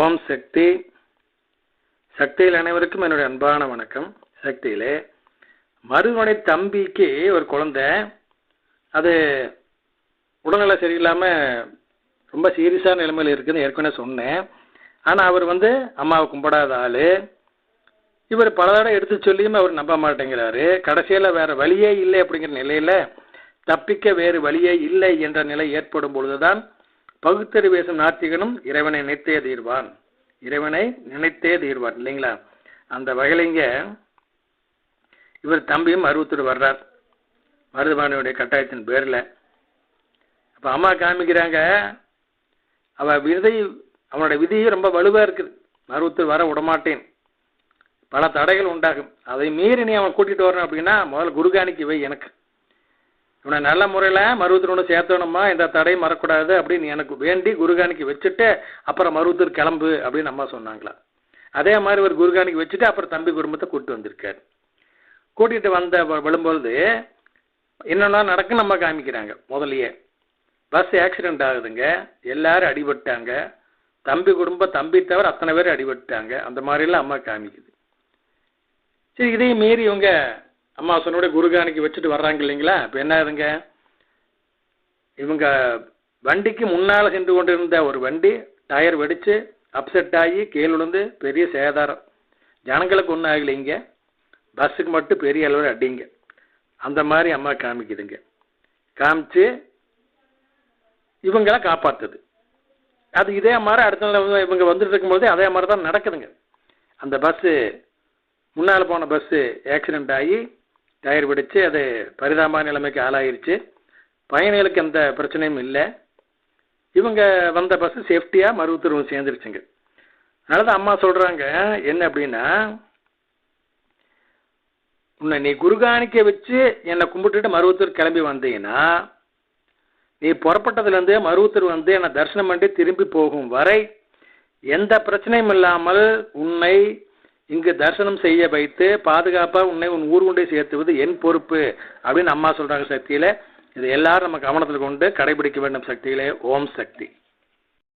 ஓம் சக்தி. சக்தியில் அனைவருக்கும் என்னுடைய அன்பான வணக்கம். சக்தியிலே மருமனை தம்பிக்கு ஒரு குழந்தை. அது உடல்நல சரியில்லாமல் ரொம்ப சீரியஸான நிலைமையில் இருக்குதுன்னு ஏற்கனவே சொன்னேன். ஆனால் அவர் வந்து அம்மாவை கும்பிடாத ஆள். இவர் பல தடவை எடுத்து சொல்லியும் அவர் நம்ப மாட்டேங்கிறாரு. கடைசியில் வேறு வழியே இல்லை அப்படிங்கிற நிலையில் தப்பிக்க வேறு வழியே இல்லை என்ற நிலை ஏற்படும் பொழுதுதான் பகுத்தறி பேசும் நாத்திகனும் இறைவனை நினைத்தே தீர்வான். இறைவனை நினைத்தே தீர்வான் இல்லைங்களா? அந்த வகையிலிங்க இவர் தம்பியும் அறுபத்தொரு வர்றார். மருதுபாணியுடைய கட்டாயத்தின் பேரில். அப்போ அம்மா காமிக்கிறாங்க அவ விதை அவனோட விதி ரொம்ப வலுவாக இருக்குது. மருவத்தூர் வர விடமாட்டேன். பல தடைகள் உண்டாகும். அதை மீறி நீ அவன் கூட்டிகிட்டு வரணும் அப்படின்னா முதல்ல குருகானிக்கு வை எனக்கு. இவனை நல்ல முறையில் மருவத்தூர் சேர்த்தணுமா? இந்த தடையும் மறக்கூடாது அப்படின்னு எனக்கு வேண்டி குருகானிக்கு வச்சுட்டு அப்புறம் மருவத்தூர் கிளம்பு அப்படின்னு அம்மா சொன்னாங்களா. அதே மாதிரி ஒரு குருகானிக்கு வச்சுட்டு அப்புறம் தம்பி குடும்பத்தை கூப்பிட்டு வந்திருக்காரு. கூட்டிகிட்டு வந்த விழும்பொழுது என்னென்ன நடக்குன்னு நம்ம காமிக்கிறாங்க முதலியே பஸ் ஆக்சிடென்ட் ஆகுதுங்க எல்லாரும் அடிபட்டாங்க. தம்பி குடும்பம் தம்பி தவிர அத்தனை பேர் அடிபட்டாங்க. அந்த மாதிரிலாம் அம்மா காமிக்குது. சரி இதையும் மீறி இவங்க அம்மா சொன்னோட குருகானிக்கு வச்சுட்டு வர்றாங்க இல்லைங்களா? இப்போ என்ன ஆகுதுங்க? இவங்க வண்டிக்கு முன்னால் சென்று கொண்டிருந்த ஒரு வண்டி டயர் வெடிச்சு அப்செட் ஆகி கீழ் விழுந்து பெரிய சேதாரம். ஜனங்களுக்கு ஒன்றும் ஆகலைங்க பஸ்ஸுக்கு மட்டும் பெரிய அளவில் அடிங்க. அந்த மாதிரி அம்மா காமிக்குதுங்க. காமிச்சு இவங்களாம் காப்பாற்றுது அது இதே மாதிரி அடுத்த நாள் இவங்க வந்துட்டு இருக்கும்போது அதே மாதிரி தான் நடக்குதுங்க. அந்த பஸ்ஸு முன்னால் போன பஸ்ஸு ஆக்சிடெண்ட் ஆகி டயர் வெடிச்சு அது பரிதாப நிலைமைக்கு ஆளாயிருச்சு. பயணிகளுக்கு எந்த பிரச்சனையும் இல்லை. இவங்க வந்த பஸ்ஸு சேஃப்டியாக மருவத்தூர் சேர்ந்துருச்சுங்க. அதனால தான் அம்மா சொல்கிறாங்க என்ன அப்படின்னா உன்னை நீ குருகாணிக்க வச்சு என்னை கும்பிட்டுட்டு மருவத்தூர் கிளம்பி வந்தீங்கன்னா நீ புறப்பட்டதுலேருந்து மருவத்தூர் வந்து என்னை தரிசனம் பண்ணி திரும்பி போகும் வரை எந்த பிரச்சனையும் இல்லாமல் உன்னை இங்கு தரிசனம் செய்ய வைத்து பாதுகாப்பாக உன்னை உன் ஊர் கொண்டே சேர்த்துவது என் பொறுப்பு அப்படின்னு அம்மா சொல்கிறாங்க சக்தியில். இது எல்லாரும் நம்ம கவனத்தில் கொண்டு கடைபிடிக்க வேண்டும் சக்தியிலே. ஓம் சக்தி.